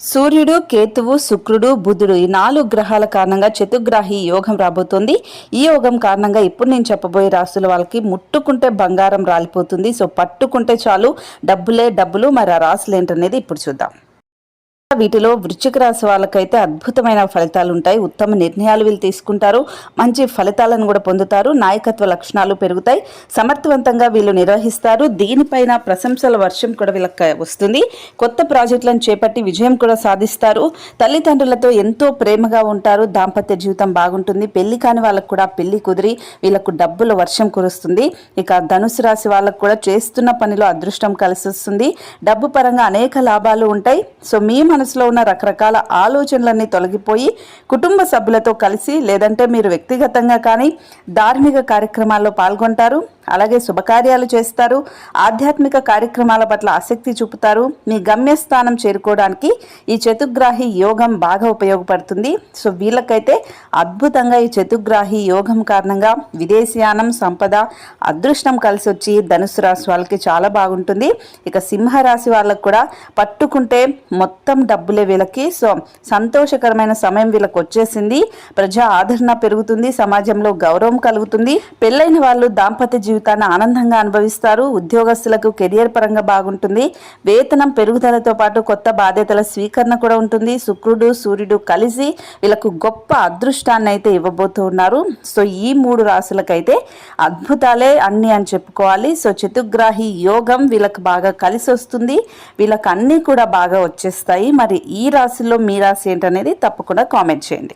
సూర్యుడు కేతువు శుక్రుడు బుధుడు ఈ నాలుగు గ్రహాల కారణంగా చతుగ్రాహి యోగం రాబోతోంది. ఈ యోగం కారణంగా ఇప్పుడు నేను చెప్పబోయే రాసుల వాళ్ళకి ముట్టుకుంటే బంగారం రాలిపోతుంది. సో పట్టుకుంటే చాలు డబ్బులే డబ్బులు. మరి ఆ రాసులు ఏంటనేది ఇప్పుడు చూద్దాం. వీటిలో వృశ్చిక రాశి వాళ్ళకైతే అద్భుతమైన ఫలితాలు ఉంటాయి ఉత్తమ నిర్ణయాలు వీళ్ళు తీసుకుంటారు. మంచి ఫలితాలను కూడా పొందుతారు. నాయకత్వ లక్షణాలు పెరుగుతాయి. సమర్థవంతంగా వీళ్ళు నిర్వహిస్తారు. దీనిపైన ప్రశంసల వర్షం కూడా వీళ్ళకి వస్తుంది. కొత్త ప్రాజెక్టులను చేపట్టి విజయం కూడా సాధిస్తారు. తల్లిదండ్రులతో ఎంతో ప్రేమగా ఉంటారు. దాంపత్య జీవితం బాగుంటుంది. పెళ్ళి కాని వాళ్ళకు కూడా పెళ్ళి కుదిరి వీళ్ళకు డబ్బుల వర్షం కురుస్తుంది. ఇక ధనుసు రాశి వాళ్ళకు కూడా చేస్తున్న పనిలో అదృష్టం కలిసి వస్తుంది డబ్బు పరంగా అనేక లాభాలు ఉంటాయి. సో మీ మనసులో ఉన్న రకరకాల ఆలోచనలన్నీ తొలగిపోయి కుటుంబ సభ్యులతో కలిసి లేదంటే మీరు వ్యక్తిగతంగా కానీ ధార్మిక కార్యక్రమాల్లో పాల్గొంటారు. అలాగే శుభకార్యాలు చేస్తారు. ఆధ్యాత్మిక కార్యక్రమాల పట్ల ఆసక్తి చూపుతారు. మీ గమ్యస్థానం చేరుకోవడానికి ఈ చతుగ్రాహి యోగం బాగా ఉపయోగపడుతుంది. సో వీళ్ళకైతే అద్భుతంగా ఈ చతుగ్రాహి యోగం కారణంగా విదేశీయానం సంపద అదృష్టం కలిసి వచ్చి ధనుసు రాశి వాళ్ళకి చాలా బాగుంటుంది. ఇక సింహరాశి వాళ్ళకు కూడా పట్టుకుంటే మొత్తం డబ్బులే వీళ్ళకి. సో సంతోషకరమైన సమయం వీళ్ళకి వచ్చేసింది. ప్రజా ఆదరణ పెరుగుతుంది సమాజంలో గౌరవం కలుగుతుంది. పెళ్ళైన వాళ్ళు దాంపత్య జీవితాన్ని ఆనందంగా అనుభవిస్తారు. ఉద్యోగస్తులకు కెరియర్ పరంగా బాగుంటుంది. వేతనం పెరుగుదలతో పాటు కొత్త బాధ్యతల స్వీకరణ కూడా ఉంటుంది. శుక్రుడు సూర్యుడు కలిసి వీళ్ళకు గొప్ప అదృష్టాన్ని అయితే ఇవ్వబోతూ ఉన్నారు. సో ఈ మూడు రాశులకైతే అద్భుతాలే అన్ని అని చెప్పుకోవాలి. సో చతుగ్రాహి యోగం వీళ్ళకి బాగా కలిసి వస్తుంది వీళ్ళకి అన్నీ కూడా బాగా వచ్చేస్తాయి. మరి ఈ రాశిలో మీ రాశి ఏంటనేది తప్పకుండా కామెంట్ చేయండి.